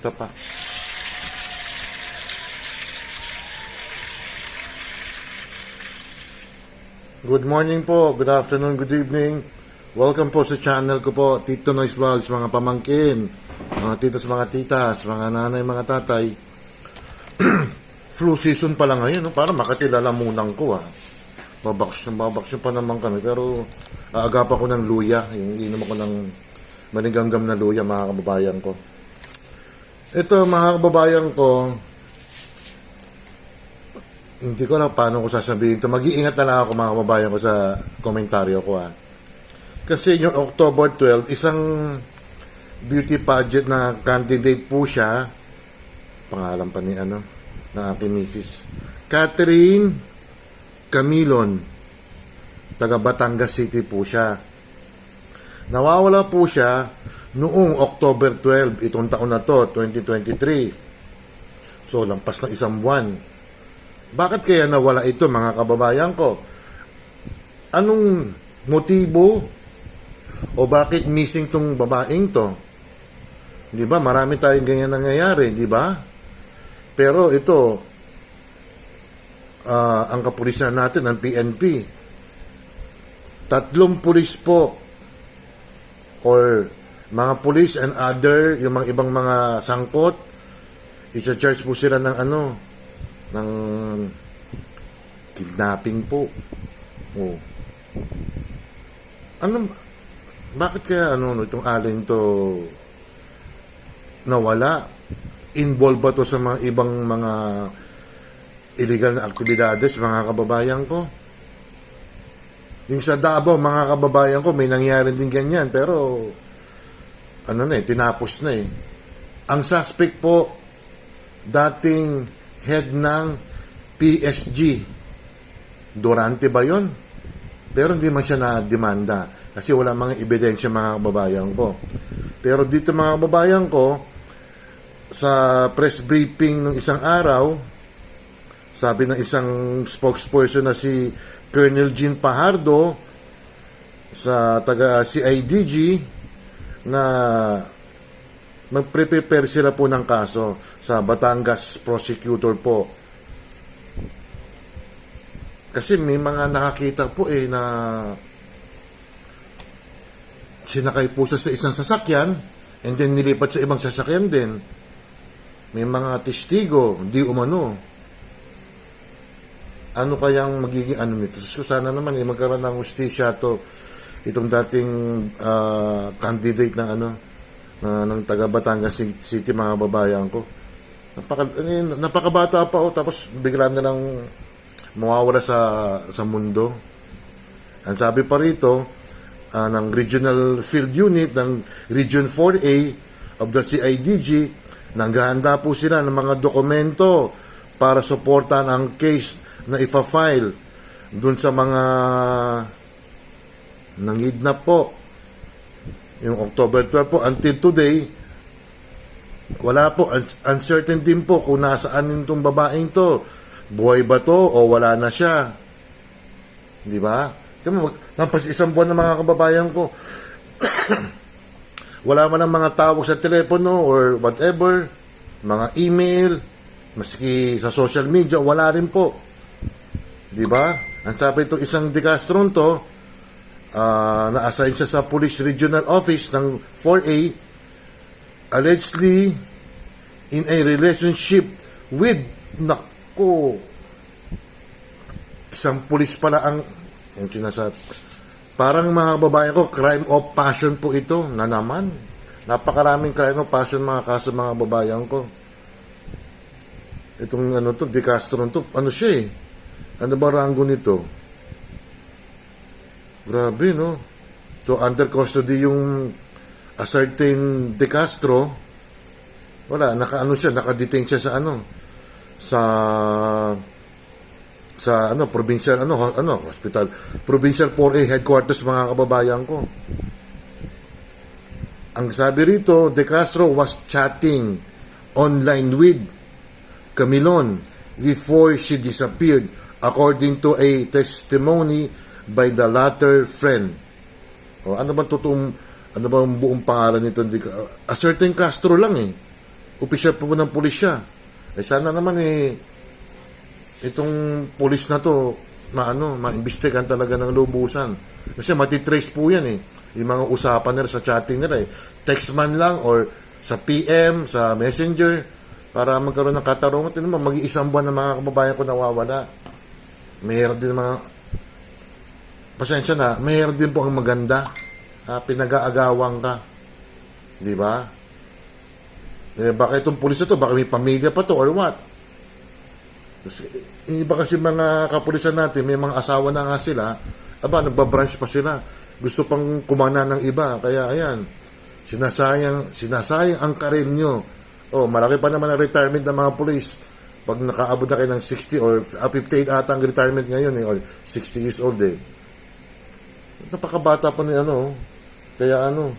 Ito pa. Good morning po, good afternoon, good evening. Welcome po sa channel ko po, Tito Noise Vlogs, mga pamangkin, mga titos, mga titas, mga nanay, mga tatay. Flu season pa lang ngayon, no? para makakilala munang ko ah. Babaksyon, babaksyon pa naman kami, pero aagapan ko ng luya, yung inom ako ng maniganggam na luya, mga kababayan ko. Ito, mga kababayan ko, hindi ko alam paano ko sasabihin ito. Mag-iingat na lang ako mga kababayan ko sa komentaryo ko ha. Kasi yung October 12, isang beauty pageant na candidate po siya. Pangalan pa ni ano, ng aking misis. Catherine Camilon. Taga Batangas City po siya. Nawawala po siya noong October 12, itong taon na to, 2023. So, lampas ng isang buwan. Bakit kaya nawala ito mga kababayan ko? Anong motibo o bakit missing tong babaeng to? 'Di ba? Marami tayong ganyan nangyayari, 'di ba? Pero ito ah, ang kapulisan natin, ang PNP. Tatlong pulis po or mga pulis and other, yung mga ibang mga sangkot, i-charge po sila ng ano, ng kidnapping po. Oh. Ano, bakit kaya ano, no, itong alin to nawala? Involved ba to sa mga ibang mga illegal na aktibidades, mga kababayan ko? Yung sa Davao, mga kababayan ko, may nangyari din ganyan, pero ano na eh, tinapos na eh. Ang suspect po, dating head ng PSG. Durante ba yon? Pero hindi man siya na-demanda kasi wala mga ebidensya mga kababayan ko. Pero dito mga kababayan ko, sa press briefing ng isang araw, sabi ng isang spokesperson na si Colonel Jean Pajardo sa taga CIDG na magpre-prepare sila po ng kaso sa Batangas prosecutor po. Kasi may mga nakakita po eh na sinakay po sa isang sasakyan and then nilipat sa ibang sasakyan din. May mga testigo, di umano. Ano kayang magiging ano nito? Sana naman eh, magkaroon ng justisya to itong dating ah, candidate ng ano na ng taga Batangas City mga babayan ko. Napaka, eh, napakabata pa oh, tapos bigla na lang mawawala sa sa mundo. Ang sabi pa rito ah, ng Regional Field Unit ng Region 4A of the CIDG, nanggahanda po sila ng mga dokumento para suportahan ang case na ifa-file dun sa mga nangidnap po. Yung October 12 po. Until today wala po. Un- uncertain din po kung nasaan itong babaeng to. Buhay ba to o wala na siya? Di ba? Mag- lampas isang buwan na mga kababayan ko. Wala man ang mga tawag sa telepono or whatever. Mga email maski sa social media wala rin po. Di ba? Ang sabi itong isang De Castro to ah, na-assign siya sa Police Regional Office ng 4A allegedly in a relationship with nako isang pulis pala ang yung sinasabi parang mga babae ko crime of passion po ito na naman. Napakaraming crime of passion mga kaso mga babayan ko. Itong ano to De Castro to ano siya eh? Ano ba rango nito Grabe, no? So, under custody yung a certain De Castro, wala, naka-ano siya, naka-detain siya sa ano, sa sa ano, provincial, ano, ano, hospital, provincial 4A headquarters mga kababayan ko. Ang sabi rito, De Castro was chatting online with Camilon before she disappeared according to a testimony by the latter friend. O, ano ba totoong ano ba ang buong pangalan nito? Hindi ka- A certain Castro lang eh. opisyal po ng pulis siya. Eh sana naman eh, itong pulis na to, maano, maimbestigan talaga ng lubusan. Kasi matitrace po yan eh. Yung mga usapan nila sa chatting nila eh. Text man lang or sa PM, sa messenger, para magkaroon ng katarungan. Tignan mo, mag-iisang buwan ng mga kababayan ko nawawala. Mayroon din mga, pasensya na, mayroon din po ang maganda. Ah, pinag-aagawang ka. Di ba? Eh, baka itong pulis na to, baka may pamilya pa to or what? Yung iba kasi mga kapulisan natin, may mga asawa na nga sila, aba, nagbabranch pa sila. Gusto pang kumana ng iba. Kaya, ayan, sinasayang, sinasayang ang karir nyo. Oh, malaki pa naman ang retirement ng mga pulis. Pag nakaabot na kayo ng 60 or uh, 58 ata ang retirement ngayon eh, or 60 years old eh. Napakabata pa ni ano. Kaya ano,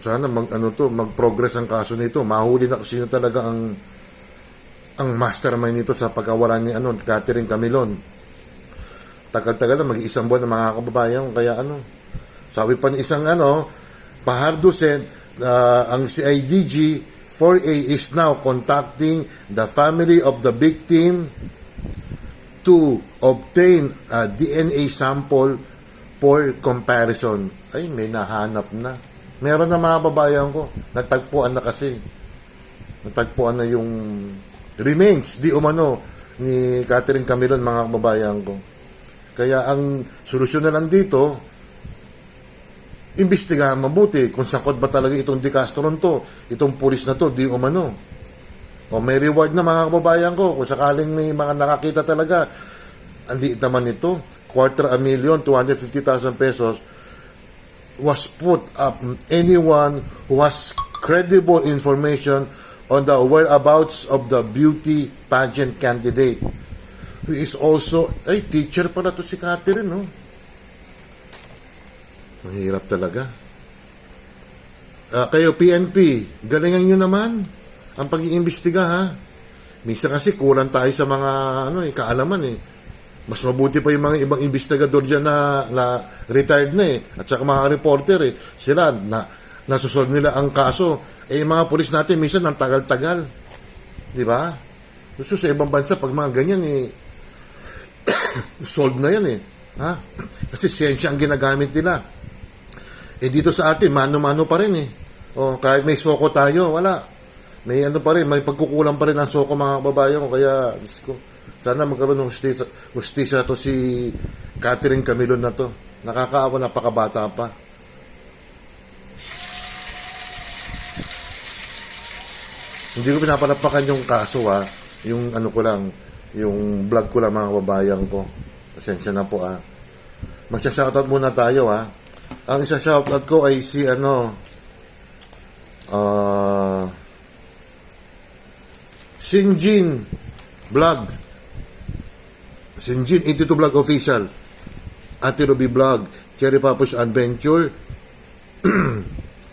sana mag ano to, mag-progress ang kaso nito. Mahuli na sino talaga ang ang mastermind nito sa pagkawalan ni ano, Catherine Camilon. Tagal-tagal na mag-iisang buwan ng mga kababayan kaya ano. Sabi pa ni isang ano, Pahardo said uh, ang CIDG 4A is now contacting the family of the victim to obtain a DNA sample for comparison. Ay, may nahanap na. Meron na mga babayan ko. Natagpuan na kasi. Natagpuan na yung remains, di umano, ni Catherine Camilon, mga kababayan ko. Kaya ang solusyon na lang dito, imbestigahan mabuti kung sakot ba talaga itong Di Castron to, itong pulis na to, di umano. O may reward na mga kababayan ko, kung sakaling may mga nakakita talaga, ang liit naman ito, quarter a million, 250,000 pesos, was put up. Anyone who has credible information on the whereabouts of the beauty pageant candidate. Who is also, ay, teacher pala to si Catherine, no? Mahirap talaga. Ah, kayo, PNP, galingan nyo naman ang pag-iimbestiga, ha? Minsan kasi kulang tayo sa mga, ano, eh, kaalaman, eh. Mas mabuti pa yung mga ibang investigador dyan na, na retired na, eh. At saka mga reporter, eh. Sila, na, nasusolve nila ang kaso. Eh, yung mga polis natin, minsan, ang tagal-tagal. Di ba? Gusto sa ibang bansa, pag mga ganyan, eh, solve na yan, eh. Ha? Kasi siyensya ang ginagamit nila. Eh dito sa atin, mano-mano pa rin eh. O, kahit may soko tayo, wala. May ano pa rin, may pagkukulang pa rin ang soko mga babae ko. Kaya, ko, sana magkaroon ng justisya to si Catherine Camilon na to. Nakakaawa, napakabata pa. Hindi ko pinapalapakan yung kaso ha. Yung ano ko lang, yung vlog ko lang mga kababayan ko. Pasensya na po ha. Magsha-shoutout muna tayo ha. Ang isa shoutout ko ay si ano ah Sinjin Vlog. Sinjin 82 Vlog Official. Ate Ruby Vlog. Cherry Papa's Adventure.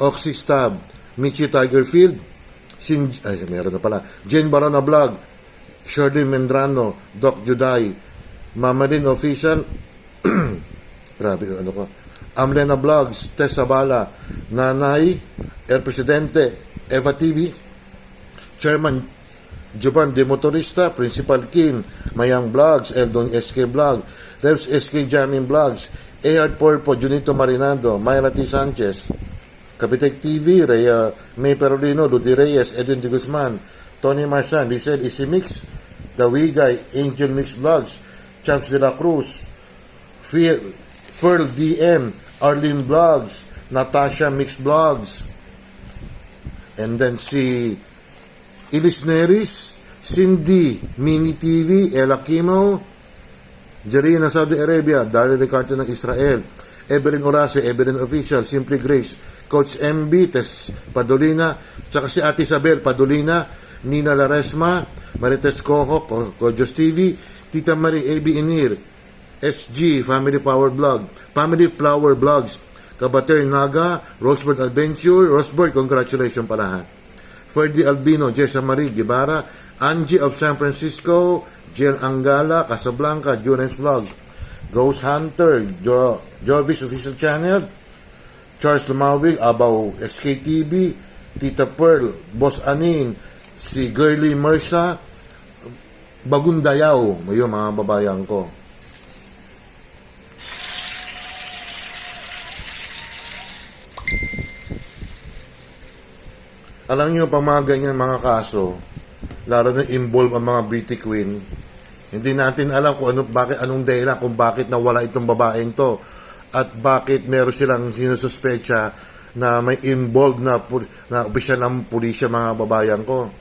Oxy Stab. Michi Tigerfield. Sin ay, meron na pala. Jen Barana Vlog. Shirley Mendrano. Doc Juday. Mama Lynn Official. Grabe, ano ko. Amlena Vlogs, Tess Sabala, Nanay, El Presidente, Eva TV, Chairman Jovan De Motorista, Principal Kim, Mayang Vlogs, Eldon SK Vlog, Revs SK Jamming Vlogs, Ehard Porpo, Junito Marinando, Myra T. Sanchez, Kapitek TV, Rhea May Perolino, Ludi Reyes, Edwin De Guzman, Tony Marsan, Lisel Isimix, The Wigay, Angel Mix Vlogs, Champs de la Cruz, Ferl DM, Arlene Vlogs, Natasha Mix Vlogs, and then si Ilis Neris, Cindy, Mini TV, Ella Kimo, Jarina Saudi Arabia, Darla Ricardo ng Israel, Evelyn Orase, Evelyn Official, Simply Grace, Coach MB, Tess Padolina, tsaka si Ate Isabel Padolina, Nina Laresma, Marites Cojo, Kojos TV, Tita Marie AB Inir, SG, Family Power Blog, Family Flower Blogs, Kabater Naga, Rosebird Adventure, Rosebird, congratulations pa lahat. Ferdy Albino, Jessa Marie Guevara, Angie of San Francisco, Jill Angala, Casablanca, Junens Vlogs, Ghost Hunter, jo Jovis Official Channel, Charles Lumawig, Abaw SKTV, Tita Pearl, Boss Anin, si Girly Mersa, Bagundayaw, ayun mga babayan ko. Alam niyo pa mga ganyan mga kaso, lalo na involve ang mga beauty queen, hindi natin alam kung ano, bakit, anong dahilan kung bakit nawala itong babaeng to at bakit meron silang sinususpecha na may involved na, na opisyal ng pulisya mga babayan ko.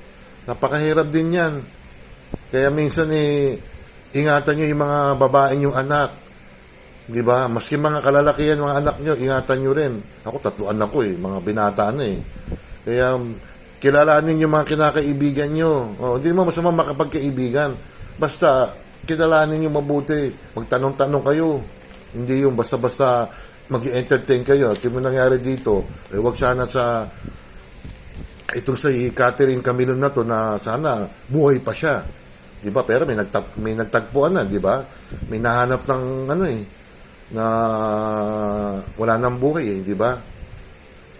Napakahirap din yan. Kaya minsan eh, ingatan nyo yung mga babaeng yung anak. Di ba? Maski mga kalalakihan, mga anak nyo, ingatan nyo rin. Ako, tatlo anak ko eh, mga binata na eh. Kaya, kilalanin yung mga kinakaibigan nyo. O, hindi mo masama makapagkaibigan. Basta, kilalanin nyo mabuti. Magtanong-tanong kayo. Hindi yung basta-basta mag entertain kayo. Ito mo nangyari dito. Eh, wag sana sa itong si Catherine Camilo na to na sana buhay pa siya. 'Di ba? Pero may nagtag may nagtagpuan na, 'di ba? May nahanap ng ano eh na wala nang buhay eh, 'di ba?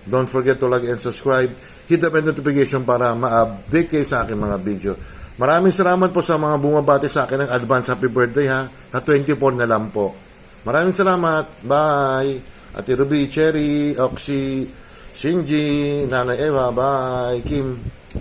Don't forget to like and subscribe. Hit the bell notification para ma-update kayo sa aking mga video. Maraming salamat po sa mga bumabati sa akin ng advance happy birthday ha. Sa 24 na lang po. Maraming salamat. Bye. Ate Ruby, Cherry, Oxy, Shinji, Nanay Eva, bye. Kim.